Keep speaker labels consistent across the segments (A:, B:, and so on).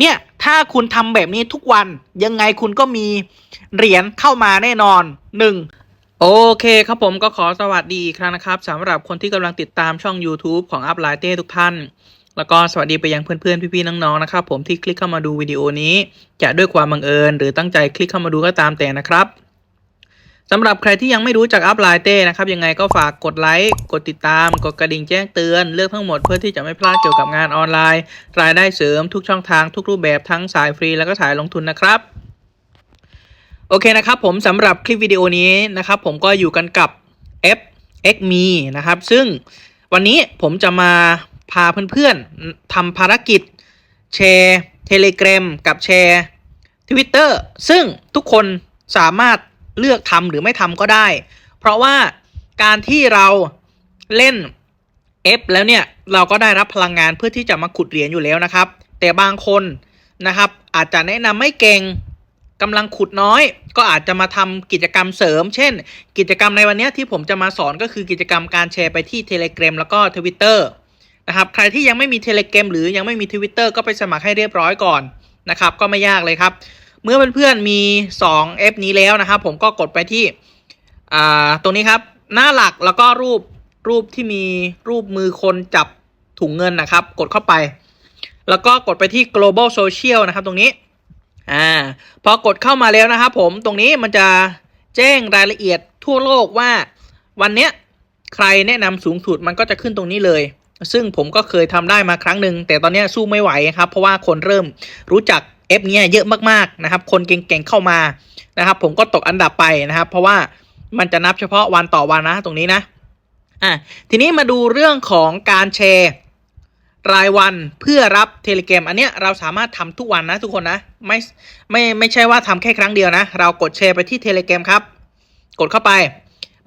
A: เนี่ย ถ้าคุณทำแบบนี้ทุกวันยังไงคุณก็มีเหรียญเข้ามาแน่นอนหนึ่งโอเคครับผมก็ขอสวัสดีอีกครั้งนะครับสำหรับคนที่กำลังติดตามช่อง YouTube ของอัพไลเต้ทุกท่าน แล้วก็สวัสดีไปยังเพื่อนๆ พี่ๆ น้องๆ นะครับผมที่คลิกเข้ามาดูวิดีโอนี้ จะด้วยความบังเอิญ หรือตั้งใจคลิกเข้ามาดูก็ตามแต่นะครับ สำหรับใครที่ยังไม่รู้จัก Up l i เต้นะครับ ยังไงก็ฝากกดไลค์กดติดตาม กดกระดิ่งแจ้งเตือน เลือกทั้งหมดเพื่อที่จะไม่พลาดเกี่ยวกับงานออนไลน์ รายได้เสริมทุกช่องทางทุกรูปแบบทั้งสายฟรีแล้วก็สายลงทุนนะครับ โอเคนะครับผมสำหรับคลิปวิดีโอนี้นะครับ ผมก็อยู่กันกับ F X Me นะครับ ซึ่งวันนี้ผมจะมาพาเพื่อนๆทำภารกิจ แชร์ Telegram กับแชร์ Twitter ซึ่งทุกคนสามารถ เลือกทำหรือไม่ทำก็ได้ เพราะว่าการที่เราเล่น F แล้วเนี่ยเราก็ได้รับพลังงานเพื่อที่จะมาขุดเหรียญอยู่แล้วนะครับ แต่บางคนนะครับอาจจะแนะนำไม่เก่งกำลังขุดน้อย ก็อาจจะมาทำกิจกรรมเสริม เช่น กิจกรรมในวันนี้ที่ผมจะมาสอนก็คือกิจกรรมการแชร์ไปที่ Telegram แล้วก็ Twitter นะครับใครที่ยังไม่มี Telegram หรือยังไม่มี Twitter ก็ไปสมัครให้เรียบร้อยก่อนนะครับก็ไม่ยากเลยครับ เมื่อเพื่อนๆมี2แอปนี้แล้วนะครับ ผมก็กดไปที่ตรงนี้ครับ หน้าหลักแล้วก็รูปรูปที่มีรูปมือคนจับถุงเงินนะครับ กดเข้าไป แล้วก็กดไปที่ global social นะครับ ตรงนี้อ่าพอกดเข้ามาแล้วนะครับผมตรงนี้มันจะแจ้งรายละเอียดทั่วโลกว่าวันเนี้ยใครแนะนำสูงสุดมันก็จะขึ้นตรงนี้เลย ซึ่งผมก็เคยทำได้มาครั้งหนึ่งแต่ตอนนี้สู้ไม่ไหวครับ เพราะว่าคนเริ่มรู้จัก เอฟเนี้ยเยอะมากๆนะครับคนเก่งๆเข้ามานะครับ ผมก็ตกอันดับไปนะครับ เพราะว่ามันจะนับเฉพาะวันต่อวันนะตรงนี้นะอะทีนี้มาดูเรื่องของการแชร์รายวันเพื่อรับเทเล gram อันเนี้ยเราสามารถทำทุกวันนะทุกคนนะไม่ไม่ไม่ใช่ว่าทำแค่ครั้งเดียวนะ เรากดแชร์ไปที่เทเล gram ครับ กดเข้าไป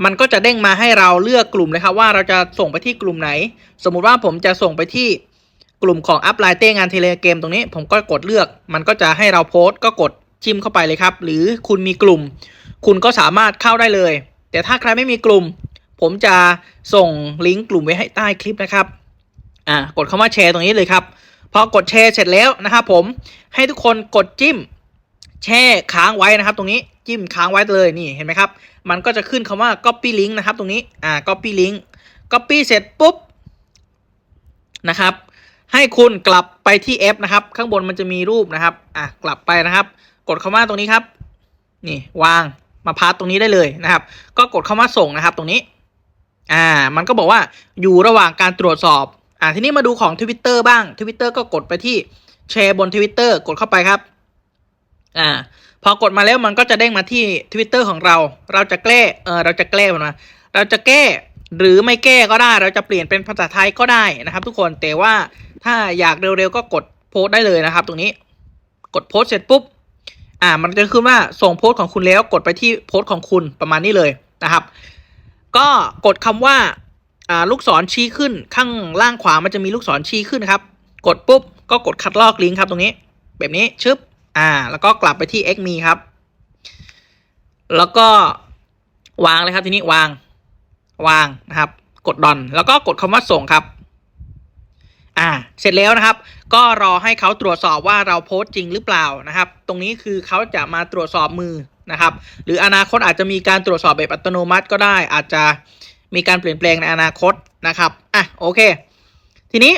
A: มันก็จะเด้งมาให้เราเลือกกลุ่มเลยครับว่าเราจะส่งไปที่กลุ่มไหน สมมุติว่าผมจะส่งไปที่ กลุ่มของอัพไลน์เต้งานเทเล gram ตรงนี้ ผมก็กดเลือก มันก็จะให้เราโพสต์ก็กดจิ้มเข้าไปเลยครับ หรือคุณมีกลุ่ม คุณก็สามารถเข้าได้เลย แต่ถ้าใครไม่มีกลุ่ม ผมจะส่งลิงก์กลุ่มไว้ให้ใต้คลิปนะครับอ่ากดคำว่าแชร์ตรงนี้เลยครับพอกดแชร์เสร็จแล้วนะครับผมให้ทุกคนกดจิ้ม แช่ค้างไว้นะครับ ตรงนี้จิ้มค้างไว้เลยนี่เห็นไหมครับ มันก็จะขึ้นคำว่า copy link นะครับ ตรงนี้อ่า copy link copy เสร็จปุ๊บนะครับ ให้คุณกลับไปที่แอปนะครับ ข้างบนมันจะมีรูปนะครับ อะกลับไปนะครับ กดคำว่าตรงนี้ครับ นี่วางมาพาสตรงนี้ได้เลยนะครับ ก็กดคำว่าส่งนะครับตรงนี้ อ่า มันก็บอกว่าอยู่ระหว่างการตรวจสอบ อ่าทีนี้มาดูของ Twitter บ้าง Twitter ก็กดไปที่แชร์บน Twitter กดเข้าไปครับ อ่า พอกดมาแล้วมันก็จะเด้งมาที่ Twitter ของเรา เราจะแก้ เออเราจะแก้มันมาเราจะแก้หรือไม่แก้ก็ได้ เราจะเปลี่ยนเป็นภาษาไทยก็ได้นะครับ ทุกคน แต่ว่า ถ้าอยากเร็วๆก็กดโพสต์ได้เลยนะครับ ตรงนี้ กดโพสต์เสร็จปุ๊บ อ่า มันจะขึ้นว่าส่งโพสต์ของคุณแล้ว กดไปที่โพสต์ของคุณประมาณนี้เลยนะครับ ก็กดคำว่า อ่า ลูกศรชี้ขึ้นข้างล่างขวามันจะมีลูกศรชี้ขึ้นครับ กดปุ๊บ ก็กดคัดลอกลิงก์ครับตรงนี้ แบบนี้ชึบ อ่า แล้วก็กลับไปที่ x m e ครับ แล้วก็วางเลยครับทีนี้วาง วางนะครับ กดดอน แล้วก็กดคำว่าส่งครับ อ่าเสร็จแล้วนะครับ ก็รอให้เขาตรวจสอบว่าเราโพสต์จริงหรือเปล่านะครับ ตรงนี้คือเขาจะมาตรวจสอบมือนะครับ หรืออนาคตอาจจะมีการตรวจสอบแบบอัตโนมัติก็ได้ อาจจะมีการเปลี่ยนแปลงในอนาคตนะครับอะโอเค ทีนี้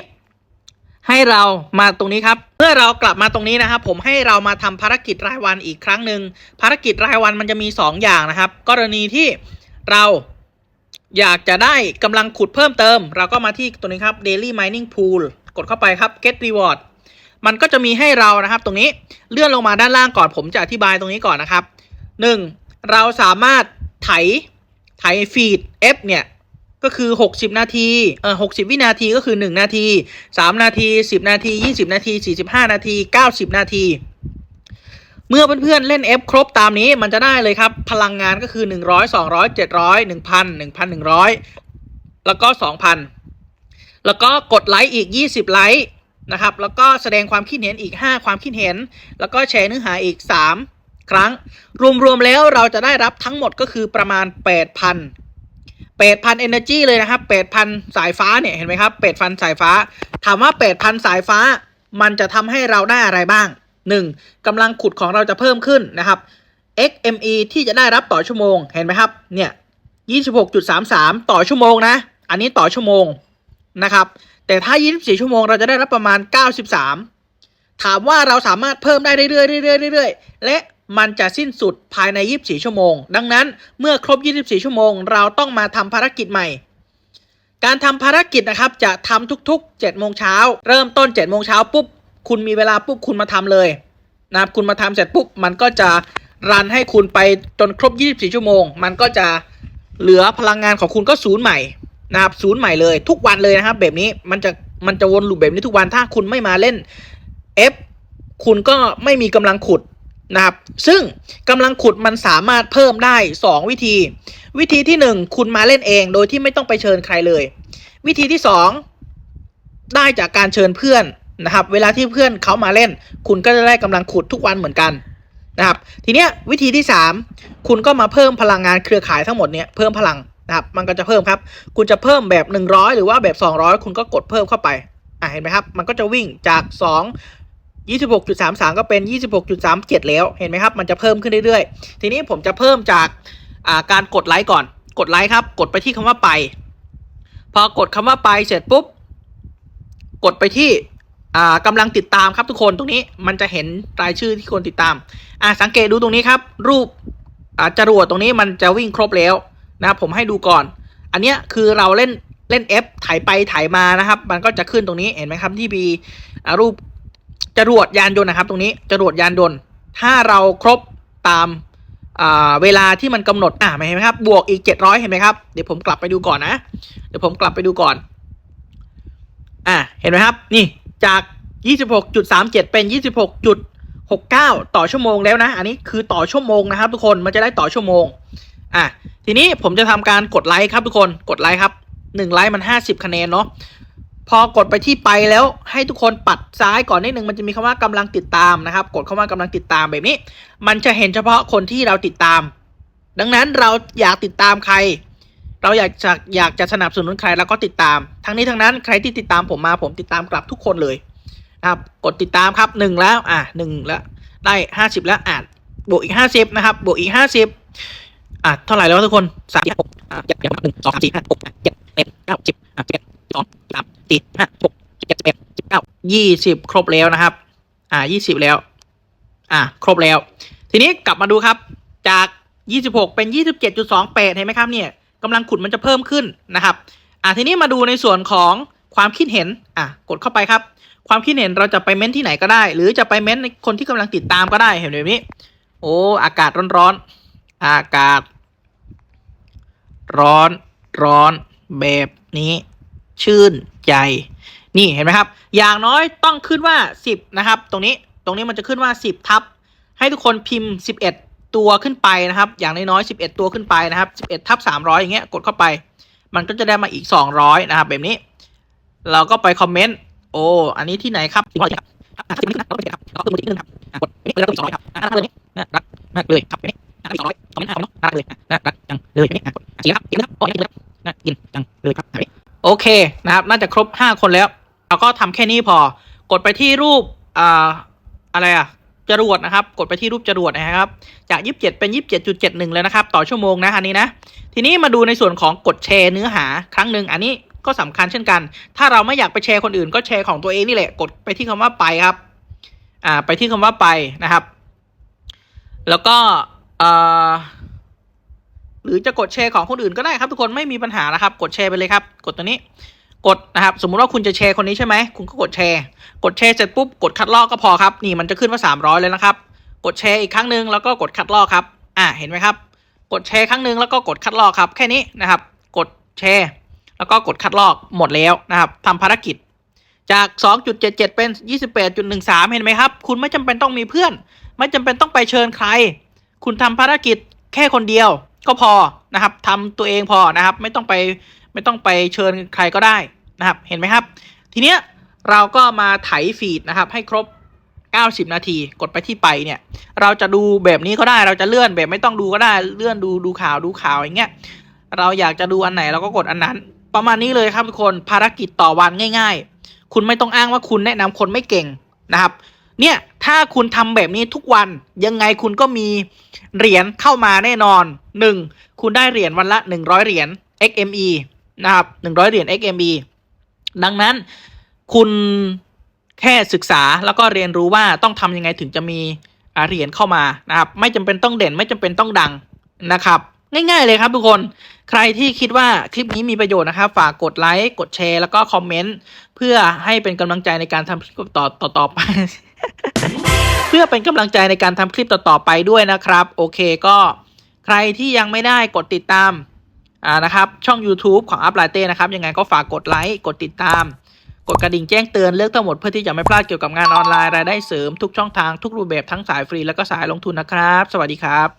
A: ให้เรามาตรงนี้ครับ เมื่อเรากลับมาตรงนี้นะครับ ผมให้เรามาทำภารกิจรายวันอีกครั้งหนึ่งภารกิจรายวันมันจะมี 2 อย่างนะครับ กรณีที่เรา อยากจะได้กำลังขุดเพิ่มเติม เราก็มาที่ตรงนี้ครับ daily mining pool กดเข้าไปครับ get reward มันก็จะมีให้เรานะครับ ตรงนี้เลื่อนลงมาด้านล่างก่อนผมจะอธิบายตรงนี้ก่อนนะครับ 1. เราสามารถไถไถฟีด F เนี่ย ก็คือ 60 นาทีเออ60 วินาทีก็คือ 1 นาที 3 นาที 10 นาที 20 นาที 45 นาที 90 นาที เมื่อเพื่อนๆเล่น F ครบตามนี้มันจะได้เลยครับ พลังงานก็คือ 100 200 700 1,000 1,100 แล้วก็ 2,000 แล้วก็กดไลค์อีก 20 ไลค์นะครับ แล้วก็แสดงความคิดเห็นอีก 5 ความคิดเห็น แล้วก็แชร์เนื้อหาอีก 3 ครั้ง รวมๆแล้วเราจะได้รับทั้งหมดก็คือประมาณ 8,000 8,000 energy เลยนะครับ 8,000 สายฟ้าเนี่ยเห็นไหมครับ 8,000 สายฟ้า ถามว่า 8,000 สายฟ้า มันจะทำให้เราได้อะไรบ้าง 1. กำลังขุดของเราจะเพิ่มขึ้นนะครับ XME ที่จะได้รับต่อชั่วโมงเห็นไหมครับเนี่ย26.33 ต่อชั่วโมงนะ อันนี้ต่อชั่วโมงนะครับ แต่ถ้า 24 ชั่วโมงเราจะได้รับประมาณ 93 ถามว่าเราสามารถเพิ่มได้เรื่อยๆเรื่อยๆเรื่อยๆและมันจะสิ้นสุดภายใน 24 ชั่วโมง ดังนั้นเมื่อครบ 24 ชั่วโมง เราต้องมาทำภารกิจใหม่ การทำภารกิจนะครับจะทำทุกๆ 7 โมงเช้า เริ่มต้น 7 โมงเช้าปุ๊บ คุณมีเวลาปุ๊บคุณมาทำเลยนะครับคุณมาทำเสร็จปุ๊บมันก็จะรันให้คุณไปจนครบ 24 ชั่วโมง มันก็จะเหลือพลังงานของคุณก็ศูนย์ใหม่นะครับศูนย์ใหม่เลยทุกวันเลยนะครับ แบบนี้มันจะมันจะวนลูปแบบนี้ทุกวันถ้าคุณไม่มาเล่น F คุณก็ไม่มีกำลังขุดนะครับ ซึ่งกำลังขุดมันสามารถเพิ่มได้ 2 วิธี วิธีที่ 1 คุณมาเล่นเองโดยที่ไม่ต้องไปเชิญใครเลย วิธีที่ 2 ได้จากการเชิญเพื่อน นะครับเวลาที่เพื่อนเขามาเล่น คุณก็จะได้กำลังขุดทุกวันเหมือนกันนะครับทีเนี้ยวิธีที่ 3 คุณก็มาเพิ่มพลังงานเครือข่ายทั้งหมดเนี้ยเพิ่มพลังนะครับมันก็จะเพิ่มครับ คุณจะเพิ่มแบบ 100 หรือว่าแบบ 200 คุณก็กดเพิ่มเข้าไปอะเห็นไหมครับ มันก็จะวิ่งจาก 2 26.33 ก็เป็น 26.37 แล้วเห็นไหมครับ มันจะเพิ่มขึ้นเรื่อยๆ ทีนี้ผมจะเพิ่มจากาการกดไลค์ก่อน กดไลค์ครับ กดไปที่คำว่าไป พอกดคำว่าไปเสร็จปุ๊บ กดไปที่ อ่ากำลังติดตามครับทุกคนตรงนี้มันจะเห็นรายชื่อที่คนติดตาม อ่าสังเกตดูตรงนี้ครับ รูปอ่าจรวดตรงนี้มันจะวิ่งครบแล้วนะครับผมให้ดูก่อน อันเนี้ยคือเราเล่นเล่น F ถ่ายไปถ่ายมานะครับ มันก็จะขึ้นตรงนี้เห็นไหมครับที่มีรูปจรวดยานยนต์นะครับ ตรงนี้จรวดยานยนต์ ถ้าเราครบตามเวลาที่มันกำหนดอ่าเห็นไหมครับบวกอีก 700 เห็นไหมครับเดี๋ยวผมกลับไปดูก่อนนะ เดี๋ยวผมกลับไปดูก่อน อ่าเห็นไหมครับ นี่ จาก 26.37 เป็น 26.69 ต่อชั่วโมงแล้วนะ อันนี้คือต่อชั่วโมงนะครับ ทุกคนมันจะได้ต่อชั่วโมง อะ ทีนี้ผมจะทำการกดไลค์ครับทุกคนกดไลค์ครับหนึ่งไลค์มันห้าสิบคะแนนเนาะพอกดไปที่ไปแล้วให้ทุกคนปัดซ้ายก่อนนิดนึงมันจะมีคำว่ากำลังติดตามนะครับ กดคำว่ากำลังติดตามแบบนี้ มันจะเห็นเฉพาะคนที่เราติดตาม ดังนั้นเราอยากติดตามใคร เราอยากจะอยากจะสนับสนุนใครเราก็ติดตาม ทั้งนี้ทั้งนั้นใครที่ติดตามผมมาผมติดตามกลับทุกคนเลยนะครับกดติดตามครับหนึ่งแล้วอะหนึ่งแล้วได้ห้าสิบแล้วอะบวกอีกห้าสิบนะครับบวกอีกห้าสิบอะเท่าไหร่แล้วทุกคนสามสี่ห้าหกอะเจ็ดยังหนึ่งสองสามสี่ห้าหกเจ็ดแปดเก้าสิบอะเอ็ดสองสามสี่ห้าหกเจ็ดแปดสิบเก้ายี่สิบครบแล้วนะครับ อ่ายี่สิบแล้ว อะครบแล้ว ทีนี้กลับมาดูครับจากยี่สิบหกเป็นยี่สิบเจ็ดจุดสองแปดเห็นไหมครับเนี่ย กำลังขุดมันจะเพิ่มขึ้นนะครับอะทีนี้มาดูในส่วนของความคิดเห็นอะกดเข้าไปครับ ความคิดเห็นเราจะไปเม้นที่ไหนก็ได้ หรือจะไปเม้นในคนที่กำลังติดตามก็ได้เห็นแบบนี้ โอ้อากาศร้อนๆอากาศ ร้อนร้อนแบบนี้ ชื่นใจนี่เห็นไหมครับ อย่างน้อยต้องขึ้นว่า 10 นะครับ ตรงนี้ ตรงนี้มันจะขึ้นว่า 10 ทับ ให้ทุกคนพิมพ์ 11 ตัวขึ้นไปนะครับ อย่างน้อยๆ11 ตัวขึ้นไปนะครับ11ทับ300 อย่างเงี้ยกดเข้าไป มันก็จะได้มาอีก 200 นะครับ แบบนี้ เราก็ไปคอมเมนต์โอ้อันนี้ที่ไหนครับสิบร้อยครับอะสิบนี้ครับเราก็ไปครับเราก็มือถือนึงครับกดนี่เลยแล้วก็อีกสองร้อยครับน่ารักเลยน่ารักมากเลยครับแบบนี้น่ารักอีกสองร้อยคอมเมนต์ห้าคอมเมนต์เนาะน่ารักเลยน่ารักจังเลยแบบนี้อะกดสีครับสีครับโอ้ยกินแล้วน่ากินจังเลยครับแบบนี้โอเคนะครับ น่าจะครบห้าคนแล้วเราก็ทำแค่นี้พอกดไปที่รูปอ่าอะไรอะ จรวดนะครับ กดไปที่รูปจรวดนะครับ จาก 27 เป็น 27.71 เลยนะครับ ต่อชั่วโมงนะอันนี้นะ ทีนี้มาดูในส่วนของกดแชร์เนื้อหาครั้งหนึ่งอันนี้ก็สำคัญเช่นกัน ถ้าเราไม่อยากไปแชร์คนอื่น ก็แชร์ของตัวเองนี่แหละ กดไปที่คำว่าไปครับ อ่า ไปที่คำว่าไปนะครับ แล้วก็เอ่อหรือจะกดแชร์ของคนอื่นก็ได้ครับ ทุกคนไม่มีปัญหานะครับ กดแชร์ไปเลยครับ กดตัวนี้ กดนะครับ สมมุติว่าคุณจะแชร์คนนี้ใช่ไหมคุณก็กดแชร์ กดแชร์เสร็จปุ๊บกดคัดลอกก็พอครับ นี่มันจะขึ้นว่า300 เลยนะครับ กดแชร์อีกครั้งหนึ่งแล้วก็กดคัดลอกครับ อ่าเห็นไหมครับ กดแชร์ครั้งหนึ่งแล้วก็กดคัดลอกครับ แค่นี้นะครับ กดแชร์ แล้วก็กดคัดลอกหมดแล้วนะครับทำภารกิจ จาก 2.77 เป็น 28.13 เห็นไหมครับ คุณไม่จำเป็นต้องมีเพื่อน ไม่จำเป็นต้องไปเชิญใคร คุณทำภารกิจแค่คนเดียวก็พอนะครับทำตัวเองพอนะครับ ไม่ต้องไปไม่ต้องไปเชิญใครก็ได้ นะครับ เห็นไหมครับ ทีเนี้ยเราก็มาไถฟีดนะครับ ให้ครบ 90 นาที กดไปที่ไปเนี่ย เราจะดูแบบนี้ก็ได้ เราจะเลื่อนแบบไม่ต้องดูก็ได้ เลื่อนดูดูข่าวดูข่าวอย่างเงี้ย เราอยากจะดูอันไหนเราก็กดอันนั้น ประมาณนี้เลยครับทุกคน ภารกิจต่อวันง่าย ๆ คุณไม่ต้องอ้างว่าคุณแนะนำคนไม่เก่งนะครับ เนี่ย ถ้าคุณทำแบบนี้ทุกวัน ยังไงคุณก็มีเหรียญเข้ามาแน่นอนหนึ่งคุณได้เหรียญวันละหนึ่งร้อยเหรียญ XME นะครับหนึ่งร้อยเหรียญ XME ดังนั้นคุณแค่ศึกษาแล้วก็เรียนรู้ว่าต้องทำยังไงถึงจะมีเหรียญเข้ามานะครับ ไม่จำเป็นต้องเด่นไม่จำเป็นต้องดังนะครับ ง่ายๆเลยครับทุกคนใครที่คิดว่าคลิปนี้มีประโยชน์นะครับ ฝากกดไลค์กดแชร์แล้วก็คอมเมนต์เพื่อให้เป็นกำลังใจในการทำคลิปต่อต่อต่อไป เพื่อเป็นกำลังใจในการทำคลิปต่อๆไปด้วยนะครับ โอเคก็ใครที่ยังไม่ได้กดติดตาม อ่านะครับช่อง YouTube ของอัพไลเต้นะครับยังไงก็ฝากกดไลค์กดติดตาม กดกระดิ่งแจ้งเตือนเลือกทั้งหมดเพื่อที่จะไม่พลาดเกี่ยวกับงานออนไลน์รายได้เสริมทุกช่องทางทุกรูปแบบทั้งสายฟรีแล้วก็สายลงทุนนะครับ สวัสดีครับ